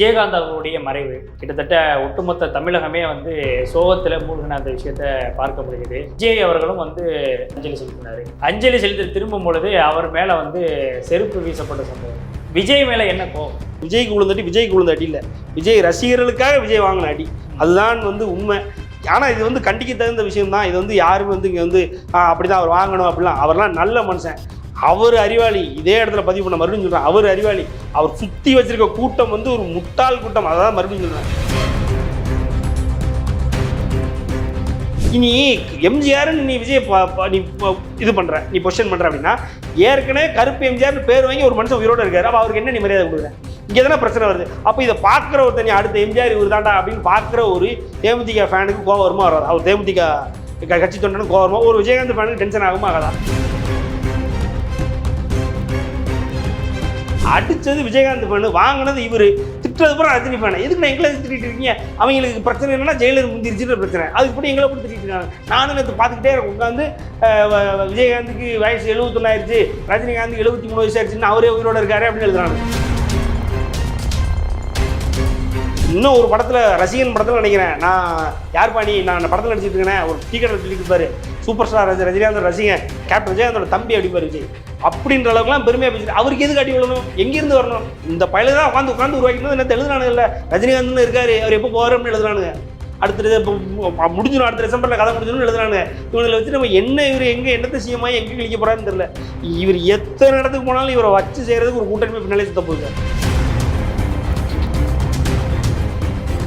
விஜயகாந்த் அவர்களுடைய மறைவு. கிட்டத்தட்ட ஒட்டுமொத்த தமிழகமே வந்து சோகத்தில் மூழ்கின அந்த விஷயத்த பார்க்க முடியுது. விஜய் அவர்களும் வந்து அஞ்சலி செலுத்தினார். அஞ்சலி செலுத்த திரும்பும் பொழுது அவர் மேலே வந்து செருப்பு வீசப்பட்ட சம்பவம். விஜய் மேலே என்ன கோவம் விஜய்க்கு விழுந்தடி விஜய்க்கு விழுந்த அடி இல்லை. விஜய் ரசிகர்களுக்காக விஜய் வாங்கின அடி. அதுதான் வந்து உண்மை. ஆனால் இது வந்து கண்டிக்க தகுந்த விஷயம் தான் இது வந்து யாருமே வந்து இங்கே வந்து அப்படி தான் அவர் வாங்கணும் அப்படிலாம். அவர்லாம் நல்ல மனுஷன். அவர் அறிவாளி. இதே இடத்துல பதிவு பண்ண மறுபடியும் சொல்கிறேன் அவர் அறிவாளி. அவர் சுற்றி வச்சிருக்க கூட்டம் வந்து ஒரு முட்டாள் கூட்டம். அதை தான் மறுபடியும் சொல்கிறேன் இனி எம்ஜிஆர்னு நீ விஜய் ப- நீ இது பண்ணுற நீ கொஸ்டின் பண்ணுற அப்படின்னா ஏற்கனவே கருப்பு எம்ஜிஆர்னு பேர் வாங்கி ஒரு மனுஷன் உயிரோட இருக்காரு. அப்போ அவருக்கு என்ன நீ மரியாதை கொடுக்குற? இங்கே தானே பிரச்சனை வருது. அப்போ இதை பார்க்குற ஒரு தனி அடுத்த எம்ஜிஆர் இவர் தாண்டா அப்படின்னு பார்க்குற ஒரு தேமுதிக ஃபேனுக்கு கோவம் வராது? அவர் தேமுதிக கட்சி தொண்டனுக்கு கோவம் ஒரு விஜயகாந்த் ஃபேனுக்கு டென்ஷன் ஆகுமா ஆகலாம் அடித்தது விஜயகாந்த் ஃபேனு வாங்கினது இவரு. திட்டுறது பூரா ரஜினி ஃபேனு. எதுக்கு நான் எங்களை திட்டிட்டு இருக்கீங்க? அவங்களுக்கு பிரச்சனை என்னன்னா ஜெயிலர் முந்திரிச்சுன்ற பிரச்சனை. அதுக்கு கூட எங்களை கூட திட்டிட்டு இருக்காங்க. நானும் நேற்று பார்த்துக்கிட்டே இருக்கேன். உட்காந்து வ- விஜயகாந்துக்கு வயசு எழுபத்தொன்னாயிருச்சு ரஜினிகாந்துக்கு எழுபத்தி மூணு வயசு ஆயிடுச்சுன்னு அவரே உயிரோட இருக்காரு அப்படின்னு எழுதுறாங்க. இன்னும் ஒரு படத்தில் ரசிகன் படத்தில் நினைக்கிறேன் நான் யார் பாணி? நான் அந்த படத்தில் நடிச்சிட்டு இருக்கேன் ஒரு டிக்கெட் சொல்லிட்டு இருப்பாரு சூப்பர் ஸ்டார் ரஜி ரஜினிகாந்த் ரசிங்க. கேப்டன் விஜயகாந்தோட தம்பி அடிப்பார் விஜய் அப்படின்ற அளவுக்குலாம் பெருமையாக பேசுது அவருக்கு எதுக்கு அடி விழணும்? எங்கேருந்து வரணும்? இந்த பயில தான் உட்காந்து உட்காந்து உருவாக்கினது என்ன எழுதுனானுங்க இல்லை? ரஜினிகாந்த்னு இருக்காரு. அவர் எப்போ போகிறோம்னு எழுதுனானுங்க அடுத்தது இப்போ முடிஞ்சிடும். அடுத்த டிசம்பரில் கதை முடிஞ்சிடும் எழுதுனானுங்க இவங்களை வச்சு நம்ம என்ன இவர் எங்கே என்னத்தை செய்யமா எங்கே கிழிக்க போகிறான்னு தெரியல. இவர் எத்தனை இடத்துக்கு போனாலும் இவரை வச்சு செய்கிறதுக்கு ஒரு கூட்டணி பின்னாலே சுத்த போகுது.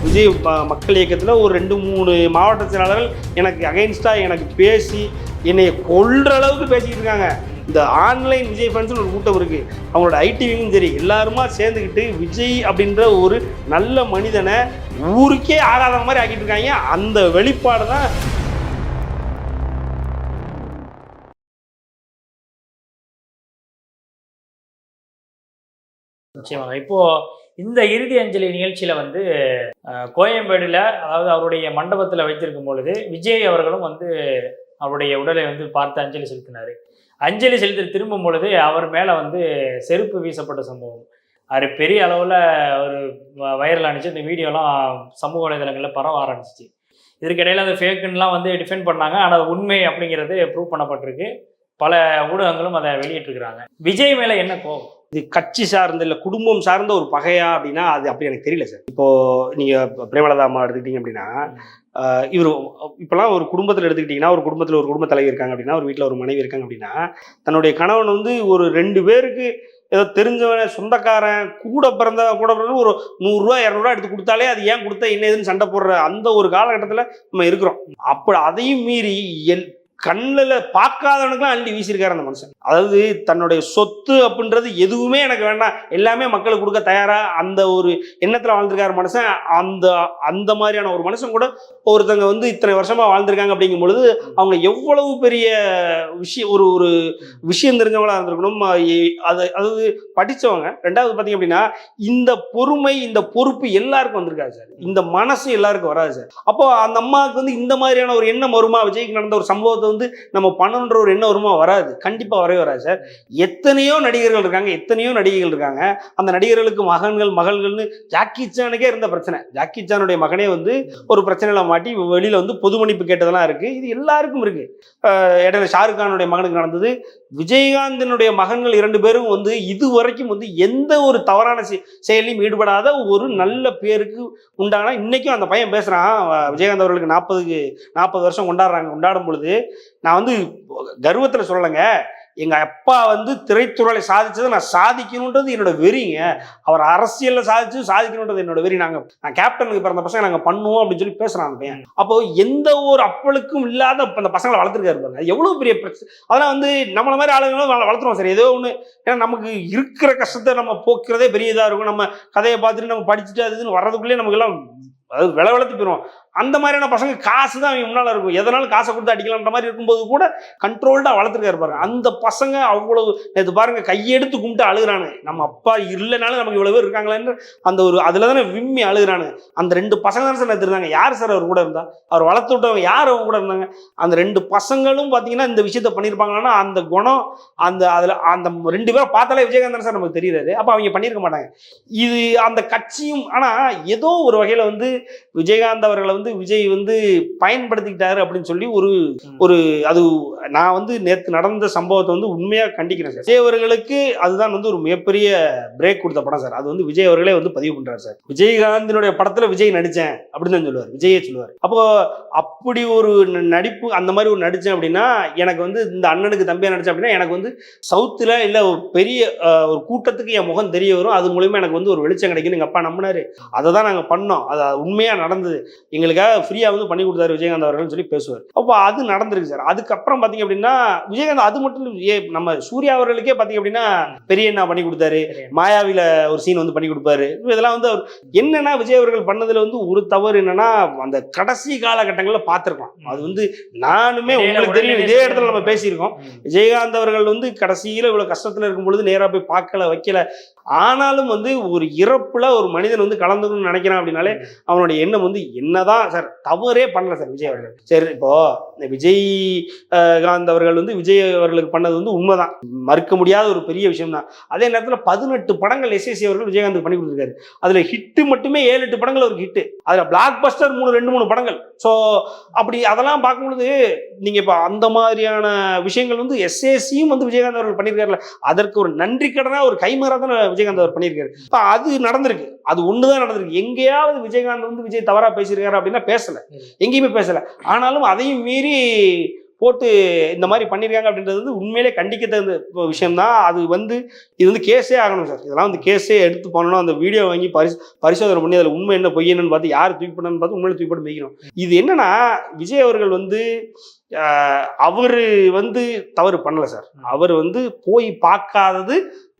விஜய் மக்கள் இயக்கத்தில் ஒரு ரெண்டு மூணு மாவட்ட செயலாளர்கள் எனக்கு அகைன்ஸ்டாக எனக்கு பேசி என்னை கொள்ற அளவுக்கு பேசிக்கிட்டு இருக்காங்க. இந்த ஆன்லைன் விஜய் ஃபேன்ஸ்னு ஒரு கூட்டம் இருக்குது அவங்களோட ஐடிவியும் சரி எல்லாருமா சேர்ந்துக்கிட்டு விஜய் அப்படின்ற ஒரு நல்ல மனிதனை ஊருக்கே ஆகாத மாதிரி ஆக்கிட்டு இருக்காங்க. அந்த வெளிப்பாடு தான் நிச்சயமாக. இந்த இறுதி அஞ்சலி நிகழ்ச்சியில் வந்து கோயம்பேடில் அதாவது அவருடைய மண்டபத்தில் வைத்திருக்கும் பொழுது விஜய் அவர்களும் வந்து அவருடைய உடலை வந்து பார்த்து அஞ்சலி செலுத்தினார். அஞ்சலி செலுத்தி திரும்பும் பொழுது அவர் மேலே வந்து செருப்பு வீசப்பட்ட சம்பவம். அது பெரிய அளவில் ஒரு வைரல் ஆனிச்சு இந்த வீடியோலாம் சமூக வலைதளங்களில் பரவ ஆரம்பிச்சிச்சு. இதற்கிடையில் அந்த ஃபேக்குன்னெலாம் வந்து டிஃபெண்ட் பண்ணாங்க. ஆனால் உண்மை அப்படிங்கிறது ப்ரூவ் பண்ணப்பட்டிருக்கு. பல ஊடகங்களும் அதை வெளியிட்டிருக்கிறாங்க. விஜய் மேலே என்ன கோபம்? இது கட்சி சார்ந்த இல்லை குடும்பம் சார்ந்த ஒரு பகையா அப்படின்னா அது அப்படி எனக்கு தெரியல சார். இப்போ நீங்க பிரேமலதா அம்மா எடுத்துக்கிட்டீங்க அப்படின்னா இவர் இப்போலாம் ஒரு குடும்பத்தில் எடுத்துக்கிட்டிங்கன்னா ஒரு குடும்பத்தில் ஒரு குடும்ப தலைவி இருக்காங்க அப்படின்னா ஒரு வீட்டில் ஒரு மனைவி இருக்காங்க அப்படின்னா தன்னுடைய கணவன் வந்து ஒரு ரெண்டு பேருக்கு ஏதோ தெரிஞ்சவன சொந்தக்காரன் கூட பிறந்த கூட பிறந்த ஒரு நூறுரூவா இரநூறுவா எடுத்து கொடுத்தாலே அது ஏன் கொடுத்தா என்ன ஏதுன்னு சண்டை போடுற அந்த ஒரு காலகட்டத்தில் நம்ம இருக்கிறோம். அப்போ அதையும் மீறி எல் கண்ணில் பார்க்காதவனுக்குலாம் அள்ளி வீசியிருக்காரு அந்த மனுஷன். அதாவது தன்னுடைய சொத்து அப்படின்றது எதுவுமே எனக்கு வேண்டாம் எல்லாமே மக்களுக்கு கொடுக்க தயாரா? அந்த ஒரு எண்ணத்தில் வாழ்ந்திருக்காரு மனுஷன். அந்த அந்த மாதிரியான ஒரு மனுஷன் கூட ஒருத்தங்க வந்து இத்தனை வருஷமா வாழ்ந்திருக்காங்க அப்படிங்கும் பொழுது அவங்க எவ்வளவு பெரிய விஷயம் ஒரு ஒரு விஷயம் தெரிஞ்சவங்களா இருந்திருக்கணும். அது அதாவது படித்தவங்க ரெண்டாவது பார்த்தீங்க அப்படின்னா இந்த பொறுமை இந்த பொறுப்பு எல்லாருக்கும் வந்திருக்காது சார். இந்த மனசு எல்லாருக்கும் வராது சார். அப்போ அந்த அம்மாவுக்கு வந்து இந்த மாதிரியான ஒரு எண்ணம் வருமா? விஜய்க்கு நடந்த ஒரு சம்பவத்தை வந்து நம்ம பண்ணணுன்ற ஒரு எண்ணம் வருமா வராது. கண்டிப்பாக வரவே வராது சார். எத்தனையோ நடிகர்கள் இருக்காங்க எத்தனையோ நடிகைகள் இருக்காங்க. அந்த நடிகர்களுக்கு மகன்கள் மகள்கள்னு ஜாக்கி சானுக்கே இருந்த பிரச்சனை. ஜாக்கி சானுடைய மகனே வந்து ஒரு பிரச்சனையில மாட்டி வெளியில் வந்து பொது மன்னிப்பு கேட்டதெல்லாம் இருக்கு. இது எல்லாருக்கும் இருக்கு. இடையில ஷாருக் கானுடைய மகனுக்கு நடந்தது. விஜயகாந்தினுடைய மகன்கள் இரண்டு பேரும் வந்து இது வரைக்கும் வந்து எந்த ஒரு தவறான செ- செயலையும் ஈடுபடாத ஒரு நல்ல பேருக்கு உண்டானா இன்னைக்கும் அந்த பையன் பேசுறான். விஜயகாந்த் அவர்களுக்கு நாற்பதுக்கு நாற்பது வருஷம் கொண்டாடுறாங்க கொண்டாடும் பொழுது. நான் வந்து கர்வத்தில் சொல்லலைங்க. எங்கள் அப்பா வந்து திரைத்துறையில சாதிச்சதை நான் சாதிக்கணுன்றது என்னோட வெறிங்க. அவர் அரசியலில் சாதிச்சு சாதிக்கணுன்றது என்னோட வெறி. நாங்கள் நான் கேப்டனுக்கு பிறந்த பசங்க நாங்கள் பண்ணுவோம் அப்படின்னு சொல்லி பேசுறான் பையன். அப்போ எந்த ஒரு அப்பளுக்கும் இல்லாத அந்த பசங்களை வளர்த்துருக்காரு பாருங்க. எவ்வளோ பெரிய பிரச்சனை அதெல்லாம் வந்து நம்மளை மாதிரி ஆளுங்களும் வளர்த்துருவோம் சரி. ஏதோ ஒன்று ஏன்னா நமக்கு இருக்கிற கஷ்டத்தை நம்ம போக்குறதே பெரிய இதாக இருக்கும். நம்ம கதையை பார்த்துட்டு நம்ம படிச்சுட்டு அது இதுன்னு வர்றதுக்குள்ளே நமக்கு எல்லாம் அதாவது விலை வளர்த்து போயிடும் அந்த மாதிரியான பசங்க காசு தான் அவங்க முன்னால் இருக்கும். எதனாலும் காசை கொடுத்து அடிக்கலான்ற மாதிரி இருக்கும்போது கூட கண்ட்ரோல்டாக வளர்த்துருக்காரு பாருங்க. அந்த பசங்க அவ்வளவு நேற்று பாருங்க கையெடுத்து கும்பிட்டு அழுகுறானு. நம்ம அப்பா இல்லைனாலும் நமக்கு இவ்வளவு பேர் இருக்காங்களேன்னு அந்த ஒரு அதில் தானே விம்மி அழுகுறானு. அந்த ரெண்டு பசங்க தானே சார் நேற்று இருந்தாங்க. யார் சார் அவர் கூட இருந்தா? அவர் வளர்த்து விட்டவங்க யார் அவங்க கூட இருந்தாங்க? அந்த ரெண்டு பசங்களும் பார்த்தீங்கன்னா இந்த விஷயத்த பண்ணியிருப்பாங்கன்னா அந்த குணம் அந்த அதில் அந்த ரெண்டு பேரும் பார்த்தாலே விஜயகாந்தன் சார் நமக்கு தெரியுறாரு. அப்போ அவங்க பண்ணியிருக்க மாட்டாங்க. இது அந்த கட்சியும் ஆனால் ஏதோ ஒரு வகையில் வந்து விஜயகாந்த் அவர்களை வந்து விஜய் வந்து பயன்படுத்திக்கிட்டாரு அப்படின்னு சொல்லி ஒரு ஒரு அது நான் வந்து நேற்று நடந்த சம்பவத்தை வந்து உண்மையாக கண்டிக்கிறேன் சார். விஜய் அவர்களுக்கு அதுதான் வந்து ஒரு மிகப்பெரிய பிரேக் கொடுத்த படம் சார். அது வந்து விஜய் அவர்களே வந்து பதிவு பண்றாரு சார். விஜயகாந்தினுடைய படத்துல விஜய் நடிச்சேன் அப்படின்னு தான் சொல்லுவார். விஜயே சொல்லுவார். அப்போ அப்படி ஒரு நடிப்பு அந்த மாதிரி ஒரு நடிச்சேன் அப்படின்னா எனக்கு வந்து இந்த அண்ணனுக்கு தம்பியா நடிச்சேன் அப்படின்னா எனக்கு வந்து சவுத்துல இல்ல ஒரு பெரிய ஒரு கூட்டத்துக்கு என் முகம் தெரிய வரும். அது மூலியமா எனக்கு வந்து ஒரு வெளிச்சம் கிடைக்கும் எங்க அப்பா நம்பினாரு. அதை தான் நாங்க பண்ணோம். அது உண்மையா நடந்தது. எங்களுக்காக ஃப்ரீயா வந்து பண்ணி கொடுத்தாரு விஜயகாந்த் அவர்கள்னு சொல்லி பேசுவார். அப்போ அது நடந்திருக்கு சார். அதுக்கப்புறம் பாத்தீங்க அப்படின்னா விஜயகாந்த் அது மட்டும் ஏ நம்ம சூர்யா அவர்களுக்கே பாத்தீங்க அப்படின்னா பெரிய அண்ணா பண்ணி கொடுத்தாரு. மாயாவில ஒரு சீன் வந்து பண்ணி கொடுப்பாரு. இதெல்லாம் வந்து அவர் என்னன்னா விஜய் அவர்கள் பண்ணதுல வந்து ஒரு தவறு என்னன்னா அந்த கடைசி காலகட்டங்கள்ல பார்த்திருக்கோம் அது வந்து நானுமே உங்களுக்கு தெரியும். இதே இடத்துல நம்ம பேசியிருக்கோம். விஜயகாந்த் அவர்கள் வந்து கடைசியில இவ்வளவு கஷ்டத்துல இருக்கும் பொழுது நேரா போய் பார்க்கல வைக்கல. ஆனாலும் வந்து ஒரு இறப்புல ஒரு மனிதன் வந்து கலந்துக்கணும்னு நினைக்கிறான் அப்படின்னாலே அவனுடைய எண்ணம் வந்து என்னதான் சார் தவறே பண்ணல சார் விஜய் அவர்கள். சரி இப்போ இந்த விஜய் காந்த் அவர்கள் வந்து விஜய் அவர்களுக்கு பண்ணது வந்து உண்மைதான். மறுக்க முடியாத ஒரு பெரிய விஷயம் தான் அதே நேரத்தில் பதினெட்டு படங்கள் எஸ்எஸ்சி அவர்கள் விஜயகாந்த் பண்ணி கொடுத்துருக்காரு. அதுல ஹிட்டு மட்டுமே ஏழு எட்டு படங்கள் ஒரு ஹிட்டு அதுல பிளாக் பஸ்டர் மூணு ரெண்டு மூணு படங்கள். ஸோ அப்படி அதெல்லாம் பார்க்கும்பொழுது நீங்க இப்போ அந்த மாதிரியான விஷயங்கள் வந்து எஸ்ஏசியும் வந்து விஜயகாந்த் அவர்கள் பண்ணியிருக்காருல அதற்கு ஒரு நன்றி கடனா ஒரு கைமாறா தானே விஜயகாந்த் அவர் பண்ணியிருக்காரு. இப்போ அது நடந்திருக்கு. அது ஒன்று தான் நடந்திருக்கு. எங்கேயாவது விஜயகாந்த் வந்து விஜய் தவறா பேசியிருக்காரு அப்படின்னா பேசல. எங்கேயுமே பேசல. ஆனாலும் அதையும் மீறி போட்டு இந்த மாதிரி பண்ணியிருக்காங்க அப்படின்றது வந்து உண்மையிலே கண்டிக்கத்தகுந்த விஷயம்தான். அது வந்து இது வந்து கேஸே ஆகணும் சார். இதெல்லாம் வந்து கேஸே எடுத்து பண்ணணும். அந்த வீடியோ வாங்கி பரிசு பரிசோதனை பண்ணி அதில் உண்மை என்ன பொய் என்னன்னு பார்த்து யார் தூக்கி பண்ணணும்னு பார்த்து உண்மையில தூக்கி போட்டு இது என்னன்னா விஜய் அவர்கள் வந்து அவர் வந்து தவறு பண்ணல சார். அவர் வந்து போய் பார்க்காதது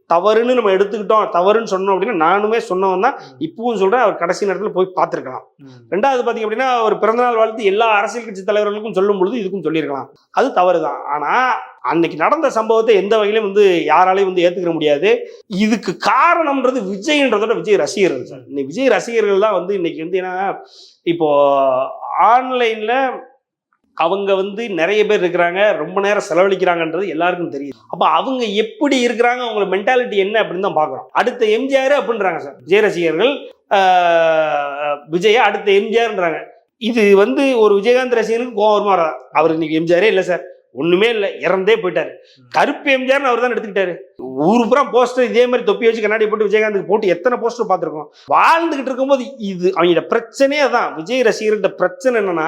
தவறுன்னு நம்ம எடுத்துக்கிட்டோம் தவறுன்னு சொன்னோம் அப்படின்னா நானுமே சொன்னவன் தான். இப்பவும் சொல்றேன் அவர் கடைசி நேரத்தில் போய் பார்த்துருக்கலாம். ரெண்டாவது பார்த்தீங்க அப்படின்னா ஒரு பிறந்தநாள் வாழ்த்து எல்லா அரசியல் கட்சி தலைவர்களுக்கும் சொல்லும் பொழுது இதுக்கும் சொல்லியிருக்கலாம். அது தவறு தான் ஆனால் அன்னைக்கு நடந்த சம்பவத்தை எந்த வகையிலும் வந்து யாராலையும் வந்து ஏற்றுக்கிற முடியாது. இதுக்கு காரணம்ன்றது விஜய்ன்றதோட விஜய் ரசிகர்கள் சார். இந்த விஜய் ரசிகர்கள் தான் வந்து இன்னைக்கு வந்து ஏன்னா இப்போ ஆன்லைனில் அவங்க வந்து நிறைய பேர் இருக்கிறாங்க ரொம்ப நேரம் செலவழிக்கிறாங்கன்றது எல்லாருக்கும் தெரியுது. அப்போ அவங்க எப்படி இருக்கிறாங்க அவங்களோட மென்டாலிட்டி என்ன அப்படின்னு தான் பார்க்குறோம். அடுத்த எம்ஜிஆர் அப்படின்றாங்க சார். விஜய் ரசிகர்கள் விஜய அடுத்த எம்ஜிஆர்ன்றாங்க. இது வந்து ஒரு விஜயகாந்த் ரசிகனுக்கு கோவம் வருமா அவர் இன்னைக்கு எம்ஜிஆரே இல்லை சார். ஒண்ணுமே இல்லை இறந்தே போயிட்டாரு. கருப்பு எம்ஜிஆர்னு அவர் தான் எடுத்துக்கிட்டாரு. ஊர் பூரா போஸ்டர் இதே மாதிரி தொப்பி வச்சு கண்ணாடி போட்டு விஜயகாந்துக்கு போட்டு எத்தனை போஸ்டர் பார்த்துருக்கோம். வாழ்ந்துகிட்டு இருக்கும்போது இது அவங்களோட பிரச்சனையே தான் விஜய் ரசிகர்கிட்ட பிரச்சனை என்னன்னா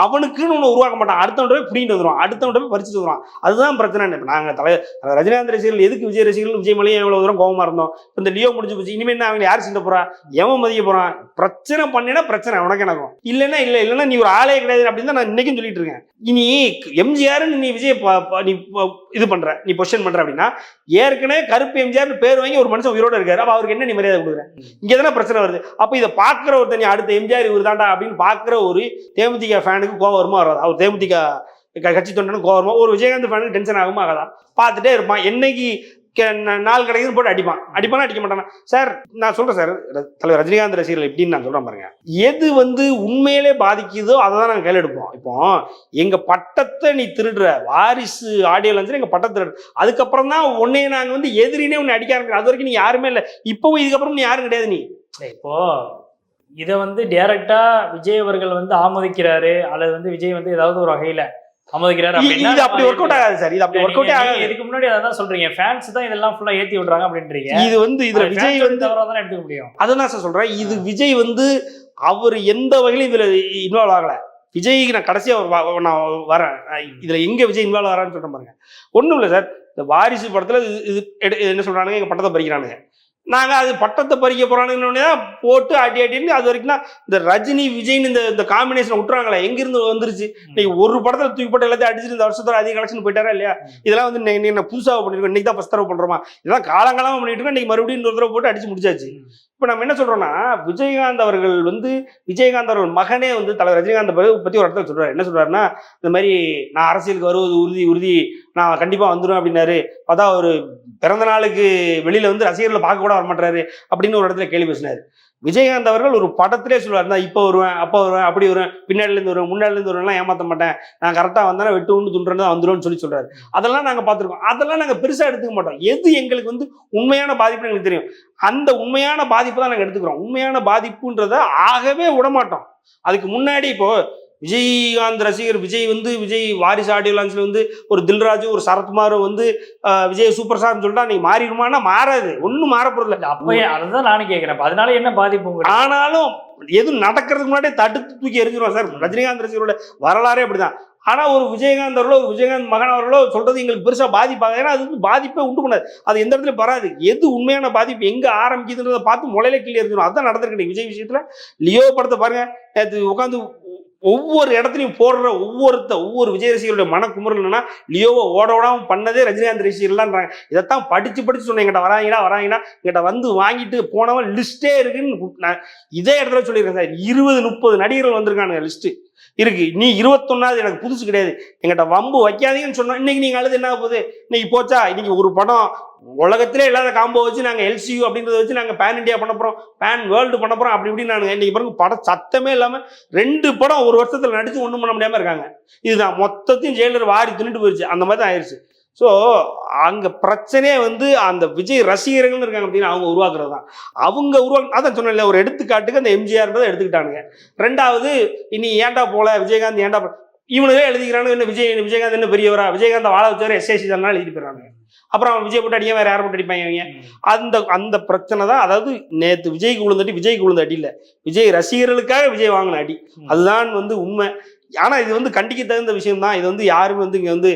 அவனுக்குன்னு ஒன்று உருவாக்க மாட்டான். அடுத்தவன் போய் பிடிங்கிட்டு வந்துடும் அடுத்தவன் போய் பறிச்சுட்டு வந்துடும் அதுதான் பிரச்சனை. இப்போ நாங்கள் தலை ரஜினிகாந்த் ரசிகர்கள் எதுக்கு விஜய் ரசிகர்கள் விஜய் மலையும் எவ்வளோ தூரம் கோவமா இருந்தோம். இந்த லியோ முடிஞ்சு போச்சு. இனிமேல் என்ன அவங்க யார் சிந்த போறா? எவன் மதிக்க போறான்? பிரச்சனை பண்ணினா பிரச்சனை. உனக்கு எனக்கும் இல்லைன்னா இல்லை இல்லைன்னா நீ ஒரு ஆளே கிடையாது அப்படின்னு தான் நான் இன்னைக்கும் சொல்லிட்டு இருக்கேன். இனி எம்ஜிஆர் எம்ஜிஆர்னு நீ விஜய் நீ இது பண்ற நீ பொசிஷன் பண்ற அப்படின்னா ஏற்கனவே கருப்பு எம்ஜிஆர் பேர் வாங்கி ஒரு மனுஷன் உயிரோட இருக்காரு. அப்ப அவருக்கு என்ன நீ மரியாதை கொடுக்குற இங்க தானே பிரச்சனை வருது. அப்ப இதை பாக்குற ஒரு நீ அடுத்த எம்ஜிஆர் இவர் தாண்டா அப்படின்னு பாக்குற ஒரு தேமுதிக ஃபேனுக்கு கோவம் வருமா வராது? அவர் தேமுதிக கட்சி தொண்டனும் கோவமா ஒரு விஜயகாந்த் ஃபேனுக்கு டென்ஷன் ஆகுமா ஆகாதா? பார்த்துட்டே இருப்பான். என்னைக்கு நாள் கிடைக்குதுன்னு போட்டு அடிப்பான். அடிப்பானா அடிக்க மாட்டானா? சார் நான் சொல்றேன் சார். தலைவர் ரஜினிகாந்த் ரசிகர்கள் எப்படின்னு நான் சொல்றேன் பாருங்க. எது வந்து உண்மையிலே பாதிக்குதோ அதை தான் நாங்கள் கையில் எடுப்போம். இப்போ எங்க பட்டத்தை நீ திருடுற வாரிசு ஆடியோ லஞ்சு எங்க பட்டத்தை திருடுற அதுக்கப்புறம் தான் உன்னைய நாங்கள் வந்து எதிரினே உன்னை அடிக்க ஆரம்பிக்கிறோம் அது வரைக்கும் நீ யாருமே இல்லை. இப்போவும் இதுக்கப்புறம் நீ யாரும் கிடையாது நீ. இப்போ இதை வந்து டைரக்டா விஜய் அவர்கள் வந்து ஆமோதிக்கிறாரு அல்லது வந்து விஜய் வந்து ஏதாவது ஒரு வகையில அப்படின்னா இது அப்படி ஒர்க் அவுட் ஆகாது சார். இது அப்படி ஒர்க் நீங்க- ஆகாது. இதுக்கு முன்னாடி அதான் சொல்றீங்க. ஃபேன்ஸ் தான் இதெல்லாம் ஃபுல்லா ஏத்தி விடுறாங்க அப்படின்றீங்க. இது வந்து இதுல விஜய் வந்து தானே எடுத்துக்க முடியும். அதான் சார் சொல்றேன். இது விஜய் வந்து அவர் எந்த வகையிலும் இதுல இன்வால்வ் ஆகல. விஜய்க்கு நான் கடைசியா ஒரு வா- நான் வரேன். இதுல எங்க விஜய் இன்வால்வ் ஆகிறான்னு சொல்றேன் பாருங்க. ஒண்ணும் இல்லை சார். இந்த வாரிசு படத்துல இது என்ன சொல்றானுங்க? எங்க பட்டத்தை பறிக்கிறானுங்க. நாங்க அது பட்டத்தை பறிக்க போறானுன்னு தான் போட்டு அடி அடின்னு அது வரைக்கும் தான் இந்த ரஜினி விஜய்னு இந்த இந்த காம்பினேஷன் விட்டுறாங்களே எங்கிருந்து வந்துருச்சு? இன்னைக்கு ஒரு படத்துல தூக்கி போட்டு எல்லாத்தையும் அடிச்சுட்டு இந்த வருஷத்தோட அதிக கலெக்ஷன் போயிட்டாரா இல்லையா? இதெல்லாம் வந்து இன்னைக்கு என்ன புதுசாக பண்ணிருக்கோம். இன்னைக்கு தான் ஃபஸ்ட் தடவை பண்றோமா? இதெல்லாம் காலங்காலமா பண்ணிட்டு இருக்கோம். இன்னைக்கு மறுபடியும் இன்னொரு தடவை போட்டு அடிச்சு முடிச்சாச்சு. இப்போ நம்ம என்ன சொல்றோம்னா விஜயகாந்த் அவர்கள் வந்து விஜயகாந்த் அவர்கள் மகனே வந்து தலைவர் ரஜினிகாந்த் பத்தி ஒரு இடத்துல சொல்றாரு. என்ன சொல்றாருன்னா இந்த மாதிரி நான் அரசியலுக்கு வருவது உறுதி உறுதி நான் கண்டிப்பாக வந்துடும் அப்படின்னாரு. பார்த்தா ஒரு பிறந்த நாளுக்கு வெளியில் வந்து ரசிகர்களை பார்க்க கூட வரமாட்டாரு அப்படின்னு ஒரு இடத்துல கேள்வி பேசினார். விஜயகாந்த் அவர்கள் ஒரு படத்திலே சொல்லுவார் தான் இப்போ வருவேன் அப்போ வருவேன் அப்படி வருவேன் பின்னாடிலேருந்து வருவேன் முன்னாடிலேருந்து வருவேன்லாம் ஏமாற்ற மாட்டேன். நான் கரெக்டாக வந்தேன் வெட்டு உண்டு தான் வந்துரும்னு சொல்லி சொல்கிறார் அதெல்லாம் நாங்கள் பார்த்துருக்கோம். அதெல்லாம் நாங்கள் பெருசாக எடுத்துக்க மாட்டோம். எது எங்களுக்கு வந்து உண்மையான பாதிப்புன்னு எங்களுக்கு தெரியும். அந்த உண்மையான பாதிப்பு தான் நாங்கள் எடுத்துக்கிறோம். உண்மையான பாதிப்புன்றதை ஆகவே விடமாட்டோம். அதுக்கு முன்னாடி இப்போ விஜயகாந்த் ரசிகர் விஜய் வந்து விஜய் வாரிசு ஆடியோ லான்ச்சில் வந்து ஒரு தில்ராஜும் ஒரு சரத்குமாரும் வந்து விஜய் சூப்பர் ஸ்டார்னு சொல்லிட்டா நீ மாறிடுமானா மாறாது. ஒன்றும் மாறப்போறதில்ல அப்பயே அதுதான் நானும் கேட்கிறேன் அதனால என்ன பாதிப்பு ஆனாலும் எதுவும் நடக்கிறதுக்கு முன்னாடியே தடுத்து தூக்கி எரிஞ்சிருவோம் சார். ரஜினிகாந்த் ரசிகரோட வரலாறே அப்படிதான். ஆனா ஒரு விஜயகாந்த் அவர்களோ ஒரு விஜயகாந்த் மகன் அவர்களோ சொல்றது எங்களுக்கு பெருசா பாதிப்பாக ஏன்னா அது வந்து பாதிப்பே உண்டு பண்ணாது. அது எந்த இடத்துல வராது. எது உண்மையான பாதிப்பு எங்க ஆரம்பிக்குதுன்றதை பார்த்து முளையில கீழே எரிஞ்சிடும் அதான் நடந்திருக்கு விஜய் விஷயத்துல. லியோ படத்தை பாருங்க. நேற்று உட்காந்து ஒவ்வொரு இடத்துலையும் போடுற ஒவ்வொருத்த ஒவ்வொரு விஜய் ரசிகர்களுடைய மனக்குமுறல் என்னன்னா லியோவை ஓட ஓடாமல் பண்ணதே ரஜினிகாந்த் ரசிகர்லான்றாங்க இதைத்தான் படிச்சு படிச்சு சொன்னேன் எங்கிட்ட வராங்கடா வராங்கடா எங்கிட்ட வந்து வாங்கிட்டு போனவன் லிஸ்டே இருக்குன்னு நான் இதே இடத்துல சொல்லியிருக்கேன் சார். இருபது முப்பது நடிகர்கள் வந்திருக்கானுங்க லிஸ்ட்டு. இருக்கு. நீ இருபத்தொன்னாவது எனக்கு புதுசு கிடையாது. எங்கிட்ட வம்பு வைக்காதீங்கன்னு சொன்னோம். இன்னைக்கு நீங்க அழுது என்ன போகுது? இன்னைக்கு போச்சா? இன்னைக்கு ஒரு படம் உலகத்திலே இல்லாத காம்போ வச்சு நாங்கள் எல்சியூ அப்படின்றத வச்சு நாங்கள் பேன் இண்டியா பண்ண போறோம். பேன் வேர்ல்டு பண்ண போகிறோம் அப்படி இப்படின்னு நானுங்க இன்னைக்கு பாருங்க படம் சத்தமே இல்லாமல் ரெண்டு படம் ஒரு வருஷத்தில் நடித்து ஒன்றும் பண்ண முடியாமல் இருக்காங்க. இதுதான். மொத்தத்தையும் ஜெயிலர் வாரி தின்னுட்டு போயிடுச்சு அந்த மாதிரி தான் ஆயிடுச்சு ஸோ அங்கே பிரச்சனையே வந்து அந்த விஜய் ரசிகர்கள்னு இருக்காங்க அப்படின்னா அவங்க உருவாக்குறது தான். அவங்க உருவாக்கு அதான் சொன்னேன்ல ஒரு எடுத்துக்காட்டுக்கு அந்த எம்ஜிஆர்ன்றதை எடுத்துக்கிட்டானுங்க. ரெண்டாவது இனி ஏன்டா போல? விஜயகாந்த் ஏன்டா போல இவனுங்களே எழுதிக்கிறானு என்ன விஜய் விஜயகாந்த் என்ன பெரியவரா? விஜயகாந்த் வாழ வச்சவரை எஸ்ஏசி தானே எழுதிட்டு போயிடறானுங்க. அப்புறம் விஜய் போட்டு அடிக்க வேற யாரை போட்டு அடிப்பாங்க அந்த அந்த பிரச்சனை தான். அதாவது நேத்து விஜய்க்கு விழுந்த அடி விஜய்க்கு விழுந்த அடி இல்ல விஜய் ரசிகர்களுக்காக விஜய் வாங்கின அடி. அதுதான் வந்து உண்மை. ஆனா இது வந்து கண்டிக்க தகுந்த விஷயம் தான். இது வந்து யாரும் வந்து இங்க வந்து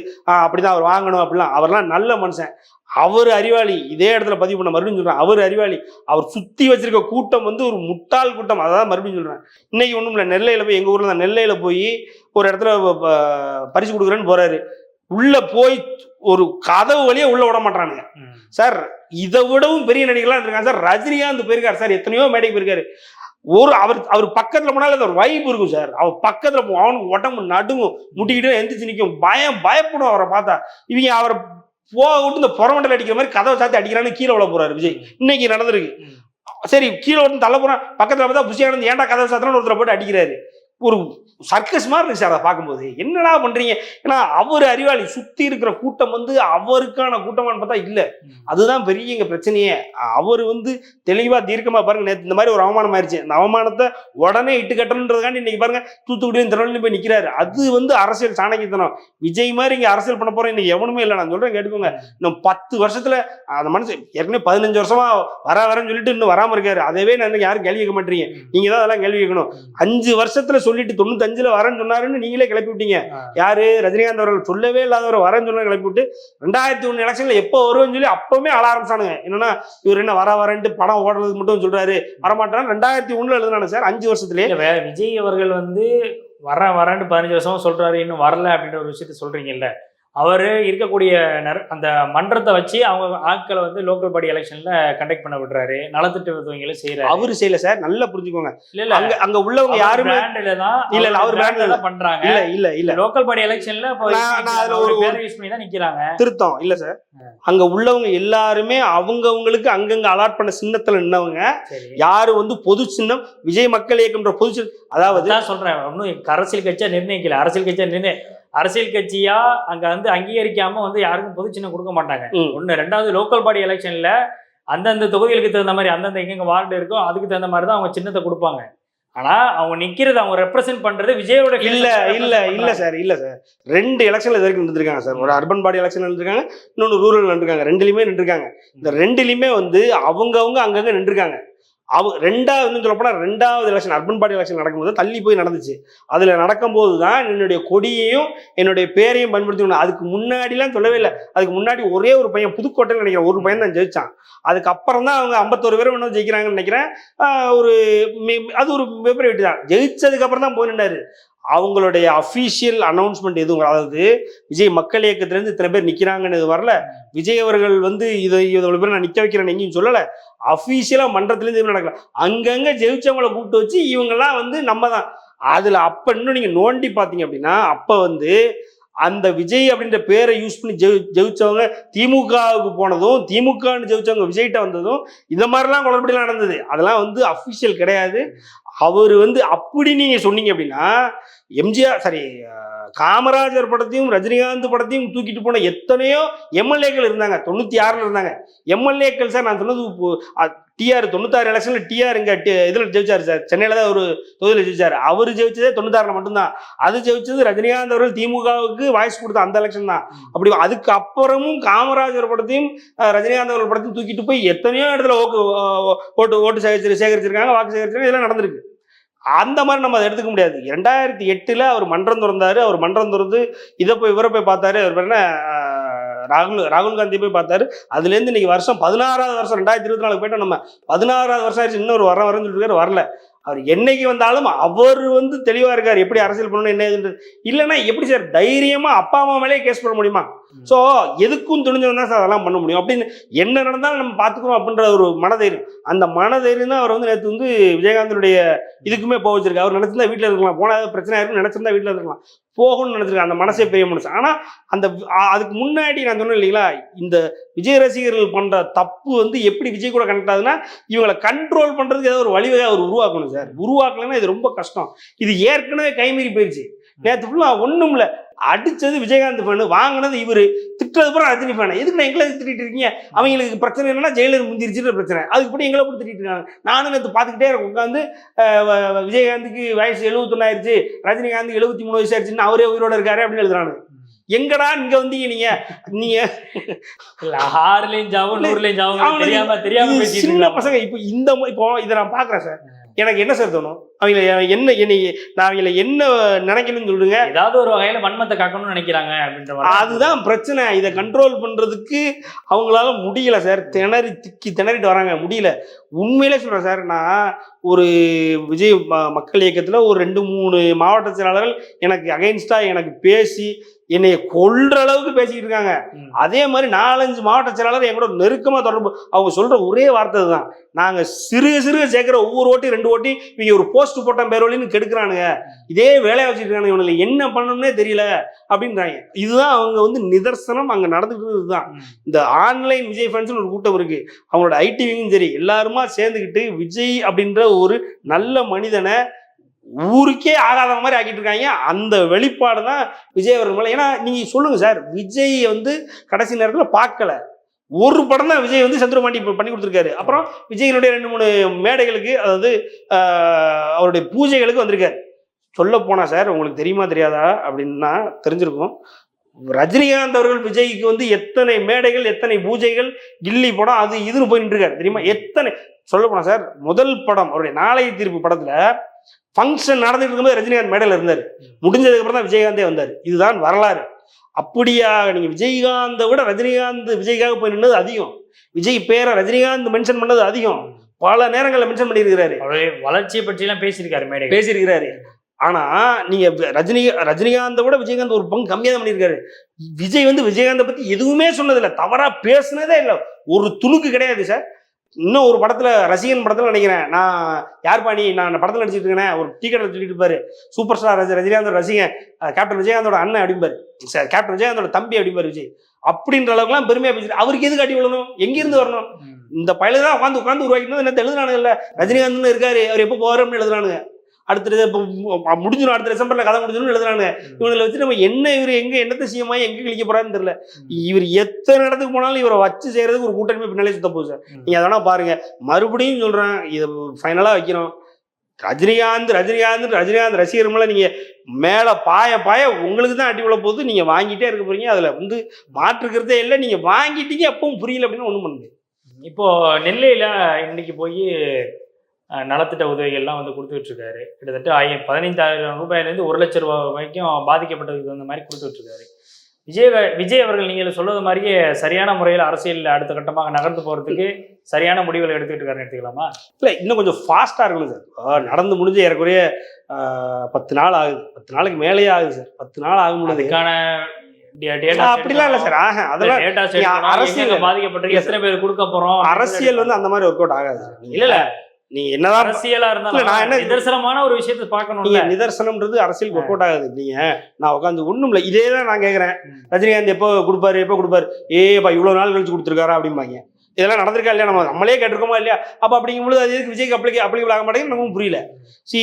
அப்படிதான் அவர் வாங்கணும் அப்படிலாம். அவர்லாம் நல்ல மனுஷன். அவர் அறிவாளி. இதே இடத்துல பதிவு பண்ண மறுபடியும் சொல்றேன். அவர் அறிவாளி. அவர் சுத்தி வச்சிருக்க கூட்டம் வந்து ஒரு முட்டாள் கூட்டம். அதான் மறுபடியும் சொல்றேன். இன்னைக்கு ஒண்ணும் இல்லை நெல்லையில போய் எங்க ஊர்ல தான் நெல்லையில போய் ஒரு இடத்துல பரிசு கொடுக்குறேன்னு போறாரு. உள்ள போய் ஒரு கதவு வழியே உள்ள விட மாட்டானுங்க. சார் இதை விடவும் பெரிய நடிகர்லாம் இருக்காங்க சார் ரஜினிகாந்த் போயிருக்காரு. சார் எத்தனையோ மேடைக்கு போயிருக்காரு. ஒரு அவர் அவர் பக்கத்துல போனாலும் அது ஒரு வைப் இருக்கும் சார். அவர் பக்கத்துல அவனுக்கு உடம்பு நடுங்கும். முட்டிக்கிட்டு எந்திரிச்சு நிற்கும் பயம் பயப்படும் அவரை பார்த்தா. இவங்க அவரை போக விட்டு இந்த புறமண்டல் அடிக்கிற மாதிரி கதவை சாத்தி அடிக்கிறான்னு கீழே விழ போறாரு விஜய். இன்னைக்கு நடந்திருக்கு. சரி கீழே விட்டு தள்ள போறான் பக்கத்துல பார்த்தா புஷியானந்த் ஏன்டா கதவை சாத்திரன்னு ஒருத்தரை போட்டு அடிக்கிறாரு. ஒரு சர்க்கஸ் மாதிரி இருக்கு சார் அதை பார்க்கும்போது. என்னடா பண்றீங்க? ஏன்னா அவர் அறிவாளி சுத்தி இருக்கிற கூட்டம் வந்து அவருக்கான கூட்டமான்னு பார்த்தா இல்ல. அதுதான் பெரிய இங்க பிரச்சனையே. அவர் வந்து தெளிவா தீர்க்கமா பாருங்க நேத்து இந்த மாதிரி ஒரு அவமானம் ஆயிருச்சு. அந்த அவமானத்தை உடனே இட்டு கட்டணுன்றதுக்காண்டி இன்னைக்கு பாருங்க தூத்துக்குடியும் திருநெல்வேலி போய் நிக்கிறாரு. அது வந்து அரசியல் சாணக்கியத்தனம். விஜய் மாதிரி இங்க அரசியல் பண்ண போறோம் இன்னைக்கு எவனுமே இல்லை. நான் சொல்றேன் கேட்டுக்கோங்க. இன்னும் பத்து வருஷத்துல அந்த மனுஷன் ஏற்கனவே பதினஞ்சு வருஷமா வர வரேன்னு சொல்லிட்டு இன்னும் வராம இருக்காரு. அதவே நான் யாரும் கேள்வி கேட்க மாட்டீங்க நீங்க தான் அதெல்லாம் கேள்வி கேட்கணும். அஞ்சு வருஷத்துல சொல்லிட்டு தொண்ணூத்தஞ்சுல வரேன்னு சொன்னாருன்னு நீங்களே கிளப்பி விட்டீங்க. யாரு? ரஜினிகாந்த் அவர்கள் சொல்லவே இல்லாதவர் வரேன்னு சொன்ன கிளப்பி விட்டு ரெண்டாயிரத்தி ஒண்ணு எலெக்ஷன்ல எப்போ வருவேன்னு சொல்லி அப்பவுமே அழ ஆரம்பிச்சானுங்க. என்னன்னா இவர் என்ன வர வரேன்ட்டு படம் ஓடுறதுக்கு மட்டும் சொல்றாரு. வரமாட்டான் ரெண்டாயிரத்தி ஒண்ணுல எழுதுனானு சார் அஞ்சு வருஷத்துலயே. விஜய் அவர்கள் வந்து வர வரேன்னு பதினஞ்சு வருஷமா சொல்றாரு இன்னும் வரல அப்படின்ற ஒரு விஷயத்த சொல்றீங்கல்ல. அவர் இருக்கக்கூடிய நர- அந்த மன்றத்தை வச்சு அவங்க ஆட்களை வந்து லோக்கல் பாடி எலெக்ஷன்ல கண்டக்ட் பண்ண விடுறாரு. நலத்திட்ட உதவிகளை செய்யறாரு அவரு செய்யல சார். நல்லா புரிஞ்சுக்கோங்க. இல்ல இல்ல. அங்க அங்க உள்ளவங்க யாருமே பிராண்ட்ல தான் இல்ல, இல்ல, அவர் brand ல தான் பண்றாங்க. இல்ல இல்ல இல்ல. லோக்கல் பாடி எலெக்ஷன்ல அதுல ஒரு பேரை யூஸ் பண்ணி தான் நிக்கிறாங்க. திருத்தம் இல்ல சார். அங்க உள்ளவங்க எல்லாருமே அவங்கவங்களுக்கு அங்கங்க அலாட் பண்ண சின்னத்துல நின்னவங்க. யாரு வந்து பொது சின்னம் விஜய் மக்கள் இயக்கம்ன்ற பொது அதாவது சொல்றேன். ஒன்றும் அரசியல் கட்சியா நிர்ணயிக்கல. அரசியல் கட்சியா நிர்ணய அரசியல் கட்சியா அங்க வந்து அங்கீகரிக்காம வந்து யாருக்கும் பொது சின்னம் கொடுக்க மாட்டாங்க. ஒண்ணு ரெண்டாவது லோக்கல் பாடி எலெக்ஷன்ல அந்தந்த தொகுதிகளுக்கு தகுந்த மாதிரி அந்தந்த எங்கெங்க வார்டு இருக்கோ அதுக்கு தகுந்த மாதிரி தான் அவங்க சின்னத்தை கொடுப்பாங்க. ஆனா அவங்க நிக்கிறது அவங்க ரெப்ரசென்ட் பண்றது விஜயோட இல்ல இல்ல இல்ல. சார் இல்ல சார். ரெண்டு எலெக்ஷன்ல இது வரைக்கும் நின்றுருக்காங்க சார். ஒரு அர்பன் பாடி எலெக்ஷன் நின்றுருக்காங்க இன்னொன்று ரூரல் நின்றுருக்காங்க. ரெண்டுலயுமே நின்றுருக்காங்க. இந்த ரெண்டுலயுமே வந்து அவங்கவங்க அங்கங்க நின்றுருக்காங்க. அவ ரெண்டாவது சொல்ல போனால் ரெண்டாவது எலெக்ஷன் அர்பன் பாடி எலெக்ஷன் நடக்கும்போது தள்ளி போய் நடந்துச்சு. அதில் நடக்கும்போது தான் என்னுடைய கொடியையும் என்னுடைய பேரையும் பயன்படுத்தி அதுக்கு முன்னாடிலாம் சொல்லவே இல்லை. அதுக்கு முன்னாடி ஒரே ஒரு பையன் புதுக்கோட்டைன்னு நினைக்கிறேன் ஒரு பையன் தான் ஜெயிச்சான். அதுக்கப்புறம் தான் அவங்க ஐம்பத்தோரு பேர் இன்னும் ஜெயிக்கிறாங்கன்னு நினைக்கிறேன். ஒரு அது ஒரு வெப்பரை வெட்டி தான் ஜெயிச்சதுக்கப்புறம் தான் போய் நின்னாரு. அவங்களுடைய அஃபீஷியல் அனௌன்ஸ்மெண்ட் எதுவும் அதாவது விஜய் மக்கள் இயக்கத்திலேருந்து இத்தனை பேர் நிற்கிறாங்கன்னு இது வரல? விஜய் அவர்கள் வந்து இதை இவ்வளோ பேர் நான் நிற்க வைக்கிறேன் எங்கேயும் சொல்லலை. அஃபீஷியலாக மன்றத்துலேருந்து எதுவும் நடக்கல. அங்கங்கே ஜெயிச்சவங்களை கூப்பிட்டு வச்சு இவங்கெல்லாம் வந்து நம்ம தான். அதில் அப்போ இன்னும் நீங்கள் நோண்டி பார்த்தீங்க அப்படின்னா அப்போ வந்து அந்த விஜய் அப்படின்ற பேரை யூஸ் பண்ணி ஜெயி ஜெயிச்சவங்க திமுகவுக்கு போனதும் திமுகன்னு ஜெயிச்சவங்க விஜய்கிட்ட வந்ததும் இந்த மாதிரிலாம் குளறுபடிலாம் நடந்தது. அதெல்லாம் வந்து அஃபிஷியல் கிடையாது. அவர் வந்து அப்படி நீங்கள் சொன்னீங்க அப்படின்னா எம்ஜிஆர் சாரி காமராஜர் படத்தையும் ரஜினிகாந்த் படத்தையும் தூக்கிட்டு போன எத்தனையோ எம்எல்ஏக்கள் இருந்தாங்க. தொண்ணூற்றி ஆறில் இருந்தாங்க. எம்எல்ஏக்கள் சார் நான் சொன்னது டிஆர் தொண்ணூத்தாறு எலெக்ஷனில் டிஆர் இங்கே இதில் ஜெயிச்சார் சார். சென்னையில் தான் ஒரு தொகுதியில் ஜெயிச்சார். அவர் ஜெயிச்சதே தொண்ணூத்தாறில் மட்டும்தான். அது ஜெயிச்சது ரஜினிகாந்த் அவர்கள் திமுகவுக்கு வாய்ஸ் கொடுத்த அந்த எலெக்ஷன் தான். அப்படி அதுக்கு அப்புறமும் காமராஜர் படத்தையும் ரஜினிகாந்த் அவர்கள் படத்தையும் தூக்கிட்டு போய் எத்தனையோ இடத்துல ஓட்டு ஓட்டு ஓட்டு சேகரிச்சு சேகரிச்சிருக்காங்க வாக்கு சேகரிச்சிருக்காங்க இதெல்லாம் நடந்திருக்கு. அந்த மாதிரி நம்ம அதை எடுத்துக்க முடியாது. ரெண்டாயிரத்தி எட்டில் அவர் மன்றம் திறந்தாரு அவர் மன்றம் திறந்து இதை போய் இவரை போய் பார்த்தாரு. அவர் என்ன? ராகுல் ராகுல் காந்தி போய் பார்த்தாரு. அதுலேருந்து இன்னைக்கு வருஷம் பதினாறாவது வருஷம் ரெண்டாயிரத்தி இருபத்தி நாலு போயிட்டோம் நம்ம. பதினாறாவது வருஷம் ஆயிடுச்சு இன்னொரு வரம் வரன்னு சொல்லிட்டு வரல. அவர் என்னைக்கு வந்தாலும் அவர் வந்து தெளிவாக இருக்கார். எப்படி அரசியல் பண்ணணும் என்ன ஏதுன்றது. இல்லைன்னா எப்படி சார் தைரியமாக அப்பா அம்மா மேலேயே கேஸ் பண்ண முடியுமா? ஸோ எதுக்கும் துணிஞ்சவன் தான் சார் அதெல்லாம் பண்ண முடியும். அப்படின்னு என்ன நடந்தாலும் நம்ம பார்த்துக்கணும் அப்படின்ற ஒரு மனதைரியம். அந்த மனதைரியம் தான் அவர் வந்து நேற்று வந்து விஜயகாந்தனுடைய இதுக்குமே போக வச்சிருக்கு அவர் நினச்சிருந்தா வீட்டில் இருக்கலாம் போனால் பிரச்சனை இருக்குன்னு நினச்சிருந்தா வீட்டில் இருக்கலாம் போகணும்னு நினச்சிருக்காங்க அந்த மனசே பெரிய மனசு ஆனால் அந்த அதுக்கு முன்னாடி நான் சொன்னேன் இல்லைங்களா இந்த விஜய் ரசிகர்கள் பண்ணுற தப்பு வந்து எப்படி விஜய் கூட கனெக்ட் ஆகுதுன்னா இவங்களை கண்ட்ரோல் பண்ணுறதுக்கு ஏதாவது ஒரு வழிவகை அவர் உருவாக்கணும் சார் உருவாக்கலைன்னா இது ரொம்ப கஷ்டம். இது ஏற்கனவே கைமீறி போயிடுச்சு நேற்று ஃபுல்லாக ஒன்றும் இல்லை அடிச்சது விஜயகாந்த் ஃபேனு வாங்கினது இவரு. திட்டுறது பூரா ரஜினி ஃபேனு எதுக்கு நான் எங்களை திட்டிட்டு இருக்கீங்க? அவங்களுக்கு பிரச்சனை என்னன்னா ஜெயிலர் முந்திரிச்சுன்ற பிரச்சனை. அதுக்கு இப்படி எங்களை கூட திட்டிட்டு இருக்காங்க. நானும் நேற்று பார்த்துக்கிட்டே இருக்கேன். உட்காந்து விஜயகாந்துக்கு வயசு எழுபத்தொன்னாயிருச்சு ரஜினிகாந்துக்கு எழுபத்தி மூணு வயசு ஆயிடுச்சுன்னு அவரே உயிரோட இருக்காரு அப்படின்னு எழுதுறாங்க எங்கடா இங்க வந்தீங்க நீங்க? நீங்க ஆறுலயும் ஜாவும் நூறுலயும் ஜாவும் தெரியாம தெரியாம சின்ன. பசங்க. இப்போ இந்த இப்போ இதை நான் பார்க்குறேன் சார். எனக்கு என்ன சார் தோணும்? அவங்கள என்ன என்னை நான் அவங்கள என்ன நினைக்கணும்னு சொல்லுங்க ஏதாவது ஒரு வகையில வன்மத்தை காக்கணும்னு நினைக்கிறாங்க அப்படின்ற அதுதான் பிரச்சனை. இதை கண்ட்ரோல் பண்றதுக்கு அவங்களால முடியல சார் திணறி திக்கி திணறிட்டு வராங்க. முடியல. உண்மையிலே சொல்றேன் சார் நான் ஒரு விஜய் மக்கள் இயக்கத்தில் ஒரு ரெண்டு மூணு மாவட்ட செயலாளர்கள் எனக்கு அகைன்ஸ்டா எனக்கு பேசி என்னைய கொல்ற அளவுக்கு பேசிக்கிட்டு இருக்காங்க. அதே மாதிரி நாலஞ்சு மாவட்ட செயலாளர் என் கூட நெருக்கமாக தொடர்பு. அவங்க சொல்ற ஒரே வார்த்தை தான் நாங்க சிறுக சிறுக சேர்க்கிற ஒவ்வொரு ஓட்டி ரெண்டு ஓட்டி இவங்க ஒரு போஸ்ட் போட்ட பேரோலின்னு கெடுக்கிறானுங்க. இதே வேலையை வச்சுருக்கானுங்க இவனுக்கு என்ன பண்ணணும்னே தெரியல அப்படின்றாங்க. இதுதான் அவங்க வந்து நிதர்சனம் அங்க நடந்துக்கிட்டு இதுதான் ம். இந்த ஆன்லைன் விஜய் ஃபேன்ஸ்னு ஒரு கூட்டம் இருக்கு. அவங்களோட ஐடிவியும் சரி எல்லாருமா சேர்ந்துக்கிட்டு விஜய் அப்படின்ற ஒரு நல்ல மனிதனை ஊருக்கே ஆகாத மாதிரி ஆக்கிட்டு இருக்காங்க. அந்த வெளிப்பாடு தான் விஜய் அவர்கள் மேலே. ஏன்னா நீங்க சொல்லுங்க சார் விஜய் வந்து கடைசி நேரத்தில் பார்க்கல. ஒரு படம் தான் விஜய் வந்து சந்திரபாண்டி பண்ணி கொடுத்துருக்காரு. அப்புறம் விஜயனுடைய ரெண்டு மூணு மேடைகளுக்கு அதாவது அவருடைய பூஜைகளுக்கு வந்திருக்காரு. சொல்ல போனா சார் உங்களுக்கு தெரியுமா தெரியாதா? அப்படின்னா தெரிஞ்சிருக்கும். ரஜினிகாந்த் அவர்கள் விஜய்க்கு வந்து எத்தனை மேடைகள் எத்தனை பூஜைகள் கில்லி படம் அது இதுன்னு போய் நின்றுருக்காரு. தெரியுமா? எத்தனை சொல்ல போனா சார் முதல் படம் அவருடைய நாளைய தீர்ப்பு படத்துல ஃபங்க்ஷன் நடந்துட்டு இருக்கும்போது ரஜினிகாந்த் மேடையில் இருந்தார். முடிஞ்சதுக்கு அப்புறம் தான் விஜயகாந்தே வந்தார். இதுதான் வரலாறு. அப்படியா நீங்க விஜயகாந்தை விட ரஜினிகாந்த் விஜய்க்காக போய் நின்னது அதிகம். விஜய் பேரை ரஜினிகாந்த் மென்ஷன் பண்ணது அதிகம். பல நேரங்களில் மென்ஷன் பண்ணியிருக்கிறாரு. வளர்ச்சியை பற்றி எல்லாம் பேசியிருக்காரு மேடை பேசியிருக்கிறாரு. ஆனா நீங்க வி- ரஜினி ரஜினிகாந்தை விட விஜயகாந்த் ஒரு பங்கு கம்மியா தான் பண்ணியிருக்காரு. விஜய் வந்து விஜயகாந்தை பத்தி எதுவுமே சொன்னதில்ல. தவறா பேசுனதே இல்லை. ஒரு துணுக்கு கிடையாது சார். இன்னும் ஒரு படத்துல ரசிகன் படத்துல நினைக்கிறேன் நான் யார் பாணி? நான் அந்த படத்துல நடிச்சிட்டு இருக்கேன் ஒரு டீ கடையில் சொல்லிட்டு இருப்பாரு. சூப்பர் ஸ்டார் ரஜ ரஜினிகாந்தோட ரசிகன் கேப்டன் விஜயகாந்தோட அண்ணன் அப்படிம்பாரு. சார் கேப்டன் விஜயகாந்தோட தம்பி அப்படிம்பாரு விஜய். அப்படின்ற அளவுக்குலாம் பெருமையா பேசிட்டு அவருக்கு எது காட்டி விழணும்? எங்கிருந்து வரணும். இந்த பயில தான் உட்காந்து உட்காந்து உருவாக்கிட்டு என்ன எழுதுனானுங்க இல்ல ரஜினிகாந்த் இருக்காரு அவர் எப்போ போவாருன்னு எழுதுறானுங்க. அடுத்த இப்போ முடிஞ்சிடும் அடுத்த டிசம்பர்ல கதை முடிஞ்சிடும் எழுதுறானுங்க. இவங்களை வச்சு நம்ம என்ன இவர் எங்க என்னத்தை செய்யமா எங்க கிழிக்க போறாருன்னு தெரியல. இவர் எத்தனை இடத்துக்கு போனாலும் இவரை வச்சு செய்யறதுக்கு ஒரு கூட்டணி பின்னாலே சுத்த போகுது சார். நீங்க அதெல்லாம் பாருங்க. மறுபடியும் சொல்றேன். இதை ஃபைனலா வைக்கிறோம். ரஜினிகாந்த் ரஜினிகாந்த் ரஜினிகாந்த் ரசிகர் மேல நீங்க மேல பாய பாய உங்களுக்கு தான் அடி விழ போகுது. நீங்க வாங்கிட்டே இருக்க போறீங்க. அதுல வந்து மாற்றுக்கிறதே இல்லை. நீங்க வாங்கிட்டீங்க அப்பவும் புரியல அப்படின்னு ஒண்ணும் பண்ண முடியாது. இப்போ நெல்லையில இன்னைக்கு போய் நலத்திட்ட உதவிகள்லாம் வந்து கொடுத்துட்டு இருக்காரு கிட்டத்தட்ட ஆய பதினைந்தாயிரம் ரூபாயிலேருந்து ஒரு லட்சம் ரூபாய் வரைக்கும் பாதிக்கப்பட்டதுக்கு தகுந்த மாதிரி கொடுத்துட்டு இருக்காரு விஜய் விஜய் அவர்கள் நீங்கள் சொல்வது மாதிரியே சரியான முறையில் அரசியலில் அடுத்த கட்டமாக நகர்ந்து போகிறதுக்கு சரியான முடிவுகளை எடுத்துக்கிட்டு இருக்காருன்னு எடுத்துக்கலாமா? இல்லை இன்னும் கொஞ்சம் ஃபாஸ்ட்டாக இருக்கணும் சார். நடந்து முடிஞ்சு ஏறக்குறைய பத்து நாள் ஆகுது. பத்து நாளைக்கு மேலேயே ஆகுது சார். பத்து நாள் ஆகும் பொழுது அதுக்கான அப்படிலாம் இல்லை சார். அதெல்லாம் அரசியல் அரசியல் பாதிக்கப்பட்டிருக்கு எத்தனை பேர் கொடுக்க போறோம்? அரசியல் வந்து அந்த மாதிரி ஒர்க் அவுட் ஆகாது இல்ல. நீங்க என்னதான் அரசியலா இல்ல, நான் இருந்தாலும் என்ன- நிதர்சனமான ஒரு விஷயத்தை நீங்க பார்க்கணும்ல நிதர்சனம்ன்றது அரசியல் ஒர்க் அவுட் ஆகாது. நீங்க நான் உட்காந்து ஒண்ணும் இல்லை இதே தான் நான் கேட்குறேன். ரஜினிகாந்த் எப்போ கொடுப்பாரு எப்போ கொடுப்பாரு? ஏப்பா இவ்வளவு நாள் கழிச்சு கொடுத்துருக்காரா அப்படிம்பாங்க. இதெல்லாம் நடந்திருக்கா இல்லையா? நம்ம நம்மளே கேட்டிருக்கோமா இல்லையா? அப்ப அப்படிங்கும்போது அது எதுக்கு விஜய்க்கு அப்ளிகே அப்ளிகபிள் ஆக மாட்டேங்குது நமக்கும் புரியல. சி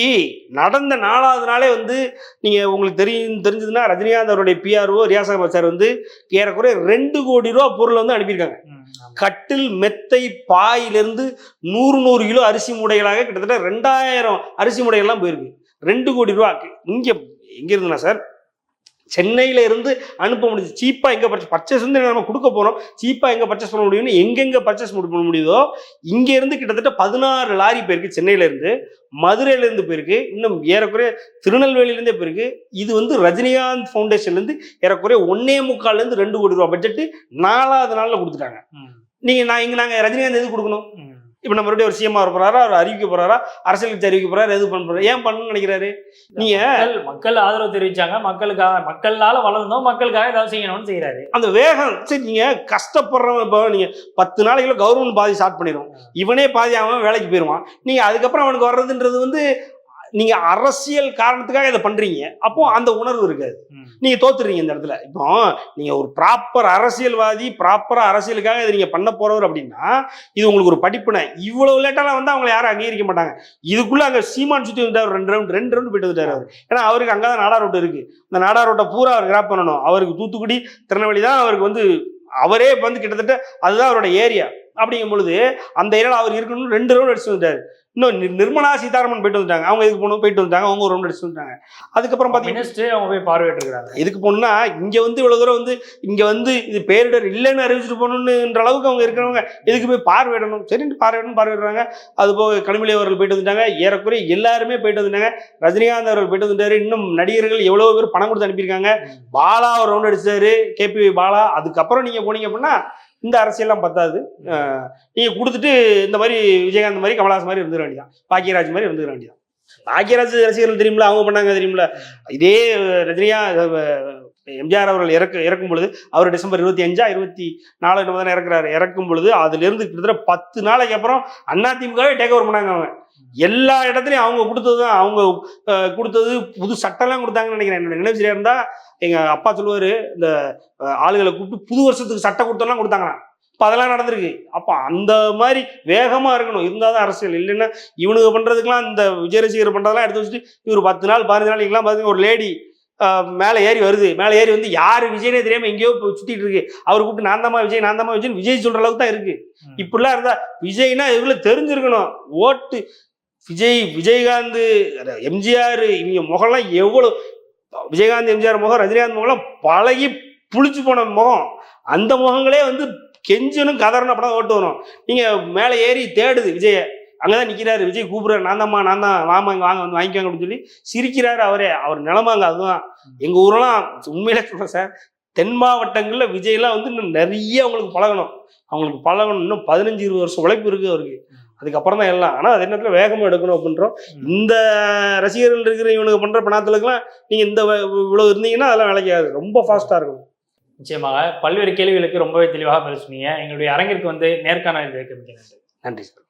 நடந்த நாலாவது நாளே வந்து நீங்க உங்களுக்கு தெரியும் தெரிஞ்சதுன்னா ரஜினிகாந்த் அவருடைய பிஆர்ஓ அகமது சார் வந்து ஏறக்குறைய ரெண்டு கோடி ரூபா பொருள் வந்து அனுப்பியிருக்காங்க. கட்டில் மெத்தை பாயிலிருந்து நூறு நூறு கிலோ அரிசி மூடைகளாக கிட்டத்தட்ட ரெண்டாயிரம் அரிசி மூடைகள்லாம் போயிருக்கு. ரெண்டு கோடி ரூபா இங்கே எங்கே இருந்துனா சார்? சென்னையில இருந்து அனுப்ப முடியுது சீப்பா எங்க பர்ச்சேஸ் பர்ச்சேஸ் வந்து நம்ம கொடுக்க போறோம். சீப்பா எங்க பர்ச்சேஸ் பண்ண முடியும்னு எங்கெங்க பர்ச்சேஸ் பண்ண முடியுதோ இங்க இருந்து கிட்டத்தட்ட பதினாறு லாரி போயிருக்கு சென்னையில இருந்து. மதுரையில இருந்து போயிருக்கு. இன்னும் ஏறக்குறைய திருநெல்வேலியில இருந்தே போயிருக்கு. இது வந்து ரஜினிகாந்த் ஃபவுண்டேஷன்ல இருந்து ஏறக்குறைய ஒன்னே முக்கால்ல இருந்து ரெண்டு கோடி ரூபா பட்ஜெட் நாலாவது நாள்ல கொடுத்துட்டாங்க. ம், நீங்க நான் இங்க நாங்க ரஜினிகாந்த் எது கொடுக்கணும். இப்ப நம்ம மறுபடியும் ஒரு சிஎம் வர போறாரா அவர் அறிவிக்க போறாரா? அரசியல் கட்சி அறிவிக்க போறாரு? எது பண்ண போறாரு? ஏன் பண்ணணும்னு நினைக்கிறாரு? நீங்க மக்கள் ஆதரவு தெரிவிச்சாங்க. மக்களுக்காக மக்களால வளர்ந்தோம். மக்களுக்காக ஏதாவது செய்யணும்னு செய்யறாரு அந்த வேகம் சரி நீங்க கஷ்டப்படுறவன் இப்போ நீங்க பத்து நாளைக்குள்ள கவர்மெண்ட் பாதி ஸ்டார்ட் பண்ணிடும் இவனே பாதி அவன் வேலைக்கு போயிடுவான் நீங்க அதுக்கப்புறம் அவனுக்கு வர்றதுன்றது வந்து நீங்க அரசியல் காரணத்துக்காக இதை பண்றீங்க. அப்போ அந்த உணர்வு இருக்காது. நீங்க தோத்துறீங்க இந்த இடத்துல. இப்போ நீங்க ஒரு ப்ராப்பர் அரசியல்வாதி ப்ராப்பரா அரசியலுக்காக இதை நீங்க பண்ண போறவர் அப்படின்னா இது உங்களுக்கு ஒரு படிப்புனை. இவ்வளவு லேட்டாலாம் வந்து அவங்க யாரும் அங்கீகரிக்க மாட்டாங்க. இதுக்குள்ள அங்க சீமான் சுத்தி வந்துட்டார் ரெண்டு ரவுண்ட் ரெண்டு ரவுண்ட் போயிட்டு வந்துட்டாரு அவர். ஏன்னா அவருக்கு அங்கதான் நாடா ரோட்டு இருக்கு. அந்த நாடா ரோட்டை பூரா அவர் கிராப் பண்ணணும். அவருக்கு தூத்துக்குடி திருநெல்வேலி தான் அவருக்கு வந்து அவரே வந்து கிட்டத்தட்ட அதுதான் அவரோட ஏரியா அப்படிங்கும் பொழுது அந்த ஏரியாவில் அவர் இருக்கணும்னு ரெண்டு ரவுண்ட் அடிச்சு வந்துட்டாரு. இன்னும் நிர்மலா சீதாராமன் போயிட்டு வந்துட்டாங்க. அவங்க இதுக்கு போகணும்? போயிட்டு வந்துட்டாங்க. அவங்க ஒரு ரவுண்ட் அடிச்சு வந்துட்டாங்க. அதுக்கப்புறம் பாத்தீங்கன்னா மினிஸ்டர் அவங்க போய் பார்வையிட்டு இருக்காங்க எதுக்கு போகணும்னா இங்க வந்து இவ்வளவு தூரம் வந்து இங்க வந்து இது பேரிடர் இல்லைன்னு அறிவிச்சிட்டு போகணுன்ற அளவுக்கு அவங்க இருக்கிறவங்க எதுக்கு போய் பார்வையிடணும்? சரின்னு பார்வையிடணும் பார்வையிடுறாங்க. அது போக கனிமொழி அவர்கள் போயிட்டு வந்துட்டாங்க. ஏறக்குறைய எல்லாருமே போயிட்டு வந்துட்டாங்க. ரஜினிகாந்த் அவர்கள் போயிட்டு வந்துட்டாரு. இன்னும் நடிகர்கள் எவ்வளவு பேர் பணம் கொடுத்து அனுப்பியிருக்காங்க. பாலா ஒரு ரவுண்ட் அடிச்சாரு. கேபி பாலா. அதுக்கப்புறம் நீங்க போனீங்க அப்படின்னா இந்த அரசியல்லாம் பத்தாது. அஹ் நீங்க கொடுத்துட்டு இந்த மாதிரி விஜயகாந்த் மாதிரி கமலஹாசன் மாதிரி இருந்துட வேண்டியதான் பாக்கியராஜ் மாதிரி இருந்துட வேண்டியதான் பாக்கியராஜ் ரசிகர்கள் தெரியுமில அவங்க பண்ணாங்க தெரியுமில இதே ரஜினியா எம்ஜிஆர் அவர்கள் இறக்க இறக்கும் பொழுது அவர் டிசம்பர் இருபத்தி அஞ்சா இருபத்தி நாலு நம்ம தானே இறக்குறாரு. இறக்கும் பொழுது அதுல இருந்து கிட்டத்தட்ட பத்து நாளைக்கு அப்புறம் அதிமுகவே டேக் ஓவர் பண்ணாங்க அவங்க. எல்லா இடத்துலயும் அவங்க கொடுத்தது தான் அவங்க கொடுத்தது புது சட்டம்லாம் கொடுத்தாங்கன்னு நினைக்கிறேன். என்னோட நினைவு சரியா இருந்தா எங்க அப்பா சொல்லுவாரு இந்த ஆளுகளை கூப்பிட்டு புது வருஷத்துக்கு சட்ட கொடுத்தெல்லாம் கொடுத்தாங்களாம். இப்போ அதெல்லாம் நடந்திருக்கு. அப்போ அந்த மாதிரி வேகமா இருக்கணும். இருந்தால் தான் அரசியல். இல்லைன்னா இவனுங்க பண்றதுக்கெல்லாம் இந்த விஜய் ரசிகர் பண்றதெல்லாம் எடுத்து வச்சுட்டு இவர் பத்து நாள் பதினஞ்சு நாள் இங்கெல்லாம் பார்த்தீங்கன்னா ஒரு லேடி மேலே ஏறி வருது. மேலே ஏறி வந்து யார் விஜயனே தெரியாம எங்கேயோ சுத்திட்டு இருக்கு. அவர் கூப்பிட்டு நான்தாம்மா விஜய் நான்தாம்மா விஜய் விஜய் சொல்ற அளவுக்கு தான் இருக்கு. ம். இப்படிலாம் இருந்தா விஜய்னா இவங்கள தெரிஞ்சிருக்கணும். ஓட்டு விஜய் விஜயகாந்த் எம்ஜிஆர் இவங்க முகம்லாம் எவ்வளவு விஜயகாந்த் எம்ஜிஆர் முகம் ரஜினிகாந்த் முகம்லாம் பழகி புளிச்சு போன முகம். அந்த முகங்களே வந்து கெஞ்சனும் கதறணும் அப்பதான் ஓட்டு வரும். நீங்கள் மேலே ஏறி தேடுது விஜய. அங்கதான் நிற்கிறாரு விஜய் கூப்பிட்றாரு நான் தான்மா நான் தான் வாமா இங்கே வாங்க வந்து வாங்கிக்கோங்க அப்படின்னு சொல்லி சிரிக்கிறாரு அவரே. அவர் நிலமாங்க அதுதான். எங்கள் ஊரெல்லாம் உண்மையிலே சொல்கிறேன் சார் தென் மாவட்டங்களில் விஜய்லாம் வந்து இன்னும் நிறைய அவங்களுக்கு பழகணும். அவங்களுக்கு பழகணும். இன்னும் பதினஞ்சு இருபது வருஷம் உழைப்பு இருக்குது அவருக்கு. அதுக்கப்புறம் தான் எல்லாம். ஆனா அது என்னத்துல வேகமா எடுக்கணும் அப்படின்றோம். இந்த ரசிகர்கள் இருக்கிற இவனுக்கு பண்ற பணத்துலக்கெல்லாம் நீங்க இந்த இவ்வளவு இருந்தீங்கன்னா அதெல்லாம் வேலைக்காது ரொம்ப ஃபாஸ்டா இருக்கும். நிச்சயமாக பல்வேறு கேள்விகளுக்கு ரொம்பவே தெளிவாக பதில் சொன்னீங்க. எங்களுடைய அரங்கிற்கு வந்து நேர்காணல் வைக்க நன்றி சார்.